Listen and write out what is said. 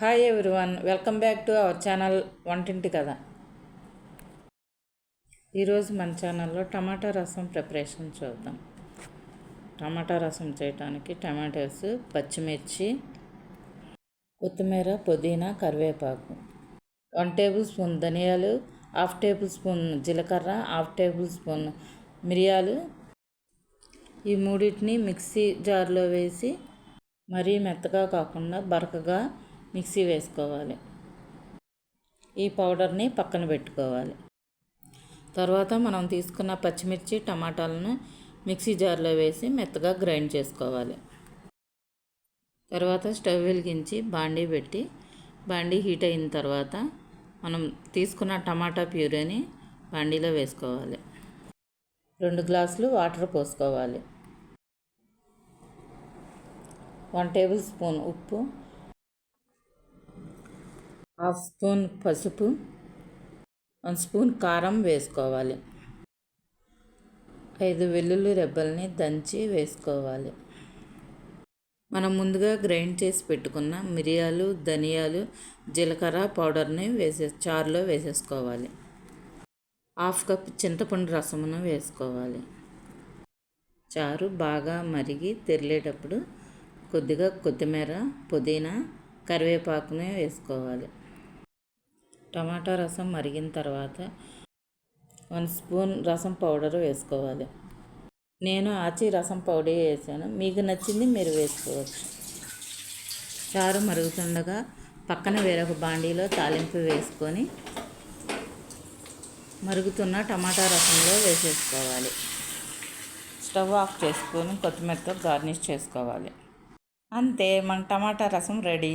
Hi everyone welcome back to our channel వంటింటి కదా ఈరోజు మన ఛానల్లో టమాటా రసం ప్రిపరేషన్ చూద్దాం. టమాటా రసం చేయడానికి టమాటోస్ పచ్చిమిర్చి కొత్తిమీర పుదీనా కరివేపాకు. వన్ టేబుల్ స్పూన్ ధనియాలు హాఫ్ టేబుల్ స్పూన్ జీలకర్ర హాఫ్ టేబుల్ స్పూన్ మిరియాలు. ఈ మూడింటిని మిక్సీ జార్లో వేసి మరీ మెత్తగా కాకుండా బరకగా మిక్సీ వేసుకోవాలి. ఈ పౌడర్ని పక్కన పెట్టుకోవాలి. తర్వాత మనం తీసుకున్న పచ్చిమిర్చి టమాటాలను మిక్సీ జార్లో వేసి మెత్తగా గ్రైండ్ చేసుకోవాలి. తర్వాత స్టవ్ వెలిగించి బాండీ పెట్టి బాండీ హీట్ అయిన తర్వాత మనం తీసుకున్న టమాటా ప్యూరేని బాండీలో వేసుకోవాలి. రెండు గ్లాసులు వాటర్ పోసుకోవాలి. వన్ టేబుల్ స్పూన్ ఉప్పు హాఫ్ స్పూన్ పసుపు వన్ స్పూన్ కారం వేసుకోవాలి. ఐదు వెల్లుల్లి రెబ్బల్ని దంచి వేసుకోవాలి. మనం ముందుగా గ్రైండ్ చేసి పెట్టుకున్న మిరియాలు ధనియాలు జీలకర్ర పౌడర్ని వేసే చారులో వేసేసుకోవాలి. హాఫ్ కప్ చింతపండు రసమును వేసుకోవాలి. చారు బాగా మరిగి తెరిలేటప్పుడు కొద్దిగా కొత్తిమీర పుదీనా కరివేపాకుని వేసుకోవాలి. టమాటా రసం మరిగిన తర్వాత వన్ స్పూన్ రసం పౌడర్ వేసుకోవాలి. నేను ఆచి రసం పౌడర్ వేసాను. మీకు నచ్చింది మీరు వేసుకోవచ్చు. చారు మరుగుతుండగా పక్కన వేరొక బాండీలో తాలింపు వేసుకొని మరుగుతున్న టమాటా రసంలో వేసేసుకోవాలి. స్టవ్ ఆఫ్ చేసుకొని కొత్తిమీరతో గార్నిష్ చేసుకోవాలి. అంతే మన టమాటా రసం రెడీ.